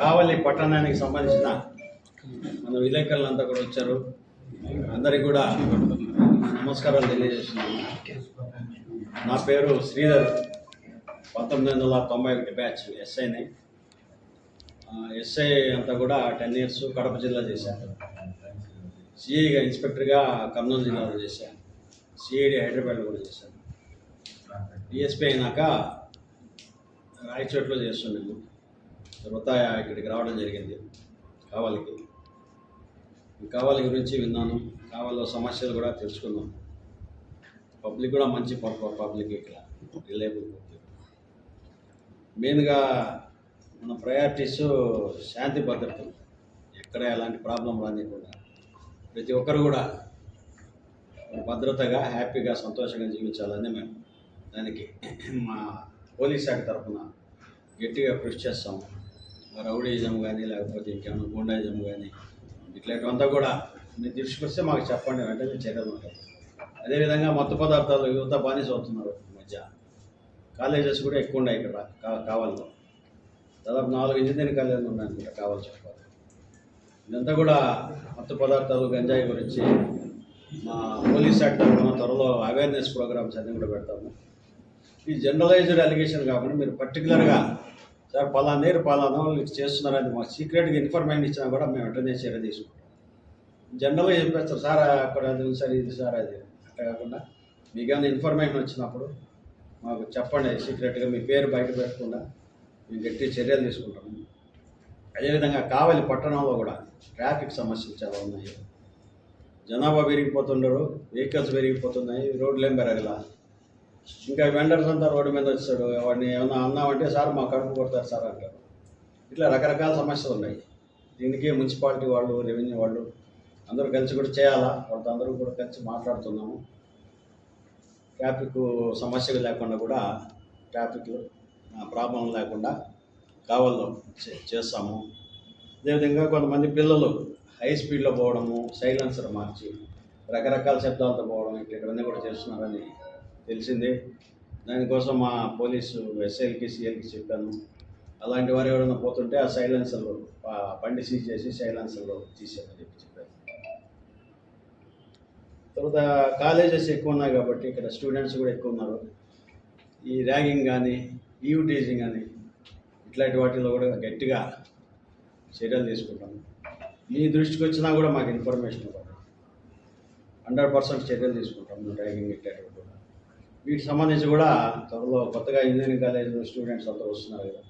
కావలి పట్టణానికి సంబంధించిన మన విలేకరులంతా కూడా వచ్చారు. అందరికి కూడా నమస్కారాలు తెలియజేస్తున్నాను. నా పేరు శ్రీధర్. పంతొమ్మిది వందల తొంభై ఒకటి బ్యాచ్ ఎస్ఐని ఎస్ఐ అంతా కూడా టెన్ ఇయర్స్ కడప జిల్లా చేశాను సిఐగా ఇన్స్పెక్టర్గా కర్నూలు జిల్లాలో చేశాను సిఐడి హైదరాబాద్లో కూడా చేశాను డిఎస్పీ అయినాక రాయచోట్లో చేస్తున్నాను తర్వాత ఇక్కడికి రావడం జరిగింది. కావాలికి. కావాలి గురించి విన్నాను. కావాలో సమస్యలు కూడా తెలుసుకున్నాం. పబ్లిక్ కూడా మంచి పబ్లిక్ ఇక్కడ. Reliable public. మెయిన్గా మన ప్రయారిటీస్ శాంతి భద్రతలు. ఎక్కడ ఎలాంటి ప్రాబ్లం రానికుండా ప్రతి ఒక్కరు కూడా భద్రతగా హ్యాపీగా సంతోషంగా జీవించాలని మేము దానికి మా పోలీస్ శాఖ తరఫున గట్టిగా కృషి చేస్తాము. రౌడీజం కానీ లేకపోతే ఇంకేమైనా గుండాయిజం కానీ ఇట్లాంటివంతా కూడా మీరు దృష్టికొస్తే మాకు చెప్పండి వెంటనే చర్యలు ఉంటాయి అదేవిధంగా మత్తు పదార్థాలు యువత బానిస అవుతున్నారు ఈ మధ్య. కాలేజెస్ కూడా ఎక్కువ ఉన్నాయి ఇక్కడ కా- కావాలలో. దాదాపు నాలుగు ఇంజనీరింగ్ కాలేజీలు ఉన్నాయి ఇక్కడ కావాలి చెప్పాలి ఇదంతా కూడా మత్తు పదార్థాలు గంజాయి గురించి మా పోలీస్ శాఖ తరఫున త్వరలో అవేర్నెస్ ప్రోగ్రామ్స్ అన్నీ కూడా పెడతాము. ఈ జనరలైజ్డ్ అలిగేషన్ కాకుండా మీరు పర్టికులర్గా సార్ పలానా నీరు పలానా వాళ్ళు ఇట్లా చేస్తున్నారని మాకు సీక్రెట్గా ఇన్ఫర్మేషన్ ఇచ్చినా కూడా మేము వెంటనే చర్య తీసుకుంటాం. జనరల్గా చెప్పేస్తారు సార్ అక్కడ అది సార్ ఇది సార్ అది. అట్లా కాకుండా మీకు ఏమైనా ఇన్ఫర్మేషన్ వచ్చినప్పుడు మాకు చెప్పండి సీక్రెట్గా మీ పేరు బయట పెట్టకుండా మేము గట్టి చర్యలు తీసుకుంటాము అదేవిధంగా కావలి పట్టణంలో కూడా ట్రాఫిక్ సమస్యలు చాలా ఉన్నాయి. జనాభా పెరిగిపోతుండరు వెహికల్స్ పెరిగిపోతున్నాయి రోడ్లు ఏం పెరగల. ఇంకా వెండర్స్ అంతా రోడ్డు మీద వచ్చాడు. వాడిని ఏమన్నా అన్నామంటే సార్ మా కడుపు కొడతారు సార్ అంటారు. ఇట్లా రకరకాల సమస్యలు ఉన్నాయి. దీనికి మున్సిపాలిటీ వాళ్ళు రెవెన్యూ వాళ్ళు అందరూ కలిసి కూడా చేయాలా? వాళ్ళతో అందరూ కూడా కలిసి మాట్లాడుతున్నాము. ట్రాఫిక్ సమస్యలు లేకుండా కూడా ట్రాఫిక్ ప్రాబ్లం లేకుండా కావాలో చే- చేస్తాము. అదేవిధంగా కొంతమంది పిల్లలు హై స్పీడ్లో పోవడము సైలెన్సర్ మార్చి రకరకాల శబ్దాలతో పోవడం ఇట్లా ఇవన్నీ కూడా చేస్తున్నారని తెలిసింది. దానికోసం మా పోలీసు ఎస్ఐలకి సీఎల్కి చెప్పాను. అలాంటి వారు ఎవరైనా పోతుంటే ఆ సైలెన్సర్లు బండి సీజ్ చేసి సైలెన్సర్లో తీసేయమని చెప్పి చెప్పారు. తర్వాత కాలేజెస్ ఎక్కువ ఉన్నాయి కాబట్టి ఇక్కడ స్టూడెంట్స్ కూడా ఎక్కువ ఉన్నారు. ఈ ర్యాగింగ్ కానీ ఈవ్టీజింగ్ కానీ ఇట్లాంటి వాటిలో కూడా గట్టిగా చర్యలు తీసుకుంటాము. మీ దృష్టికి వచ్చినా కూడా మాకు ఇన్ఫర్మేషన్ ఇవ్వండి హండ్రెడ్ పర్సెంట్ చర్యలు తీసుకుంటాము ర్యాగింగ్ ఇట్లాంటివి కూడా. వీటికి సంబంధించి కూడా త్వరలో కొత్తగా ఇంజనీరింగ్ కాలేజీలో స్టూడెంట్స్ అంతా వస్తున్నారు కదా.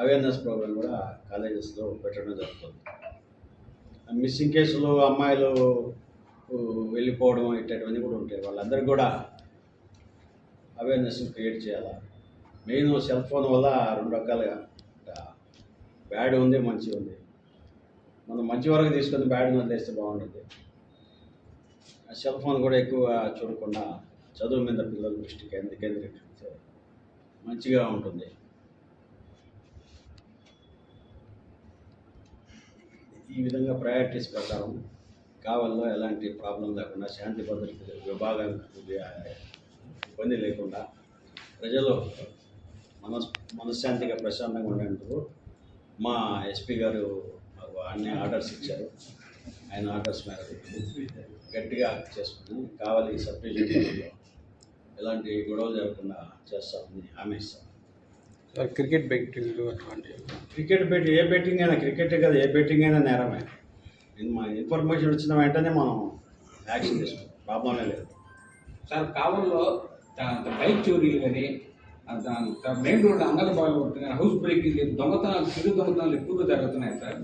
అవేర్నెస్ ప్రోగ్రామ్ కూడా కాలేజెస్లో పెట్టడం జరుగుతుంది. మిస్సింగ్ కేసులు అమ్మాయిలు వెళ్ళిపోవడం ఇట్లాంటివన్నీ కూడా ఉంటాయి. వాళ్ళందరికీ కూడా అవేర్నెస్ క్రియేట్ చేయాలా? మెయిన్ సెల్ ఫోన్ వల్ల రెండు రకాలుగా బ్యాడ్ ఉంది మంచి ఉంది. మనం మంచి వరకు తీసుకొని బ్యాడ్ వదిలేస్తే బాగుంటుంది. ఆ సెల్ ఫోన్ కూడా ఎక్కువ చూడకుండా చదువు మీద పిల్లల దృష్టి కేంద్ర కేంద్రీకరిస్తే మంచిగా ఉంటుంది. ఈ విధంగా ప్రయారిటీస్ ప్రకారం కావల్లో ఎలాంటి ప్రాబ్లం లేకుండా శాంతి భద్రత విభాగానికి ఇబ్బంది లేకుండా ప్రజలు మనస్ మనశ్శాంతిగా ప్రశాంతంగా ఉండేందుకు మా ఎస్పీ గారు మాకు అన్ని ఆర్డర్స్ ఇచ్చారు. ఆయన ఆర్డర్స్ మేరకు గట్టిగా చేసుకుని కావాలి సబ్ డివిజన్లో ఎలాంటి గొడవలు జరగకుండా చేస్తామని హామీ ఇస్తాం. సార్ క్రికెట్ బెట్టింగ్లు అటువంటి క్రికెట్ బెట్ ఏ బెట్టింగ్ అయినా క్రికెట్ కదా ఏ బెట్టింగ్ అయినా నేరమే. నేను మా ఇన్ఫర్మేషన్ వచ్చిన వెంటనే మనం యాక్షన్ తీసుకుంటాం ప్రాబ్లమే లేదు. సార్ కావల్లో బైక్ చోరీలు కానీ మెయిన్ రోడ్ అంగళబాలు కొడుతున్నాయి హౌస్ బ్రేకింగ్ దొంగతనాలు చిరు దొంగతనాలు ఎక్కువగా జరుగుతున్నాయి సార్.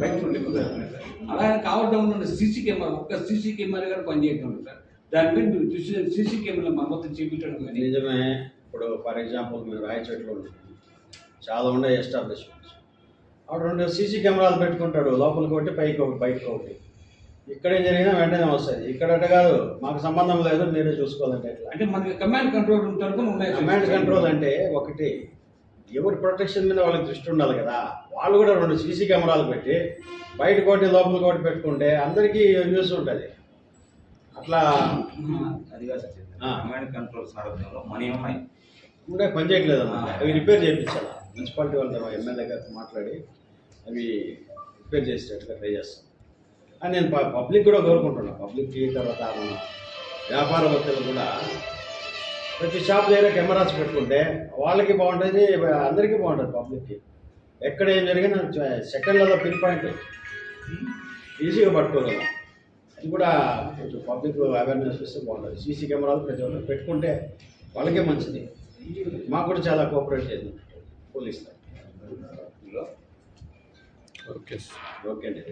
బైక్ చోరీలు ఎక్కువ జరుగుతున్నాయి సార్. అలాగే కావడం ఉన్న సీసీ కెమెరా ఒక్క సీసీ కెమెరా కూడా పనిచేయటం సార్. దాని మీద మీరు సీసీ కెమెరా మరమ్మతు చేపించడం కానీ నిజమే. ఇప్పుడు ఫర్ ఎగ్జాంపుల్ మేము రాయచోట్లో చాలా ఉండే ఎస్టాబ్లిష్మెంట్స్. అక్కడ రెండు సీసీ కెమెరాలు పెట్టుకుంటాడు. లోపలికి ఒకటి పైకి ఒకటి బయటకు ఒకటి. ఇక్కడ ఏం జరిగినా వెంటనే వస్తుంది ఇక్కడ కాదు మాకు సంబంధం లేదు మీరే చూసుకోవాలంటే అంటే మనకి కమాండ్ కంట్రోల్ తరఫున ఉన్నాయి. కమాండ్ కంట్రోల్ అంటే ఒకటి ఎవరి ప్రొటెక్షన్ మీద వాళ్ళకి దృష్టి ఉండాలి కదా. వాళ్ళు కూడా రెండు సీసీ కెమెరాలు పెట్టి బయట కోటి లోపల కోటి పెట్టుకుంటే అందరికీ న్యూస్ ఉంటుంది. అట్లా అది కాదు సార్ ఆ. కమాండ్ కంట్రోల్ సారథ్యంలో మనీ ఉన్నాయి. ఇంకా పని చేయట్లేదు అవి రిపేర్ చేయించాలా? మున్సిపాలిటీ వాళ్ళతో ఎమ్మెల్యే గారితో మాట్లాడి అవి రిపేర్ చేసేటట్టుగా ట్రై చేస్తాం. అని నేను పబ్లిక్ కూడా కోరుకుంటున్నాను పబ్లిక్కి తర్వాత మన వ్యాపారవేత్తలు కూడా ప్రతి షాప్ దగ్గర కెమెరాస్ పెట్టుకుంటే వాళ్ళకి బాగుంటుంది అందరికీ బాగుంటుంది పబ్లిక్కి ఎక్కడ ఏం జరిగినా సెకండ్లలో పిన్ పాయింట్ ఈజీగా పట్టుకోగలం. అది కూడా కొంచెం పబ్లిక్ అవేర్నెస్ ఇస్తే బాగుంటుంది. సీసీ కెమెరాలు ప్రతి ఒక్కరు పెట్టుకుంటే వాళ్ళకే మంచిది. మాకు కూడా చాలా కోఆపరేట్ చేసింది పోలీస్ ఓకే ఓకే అండి.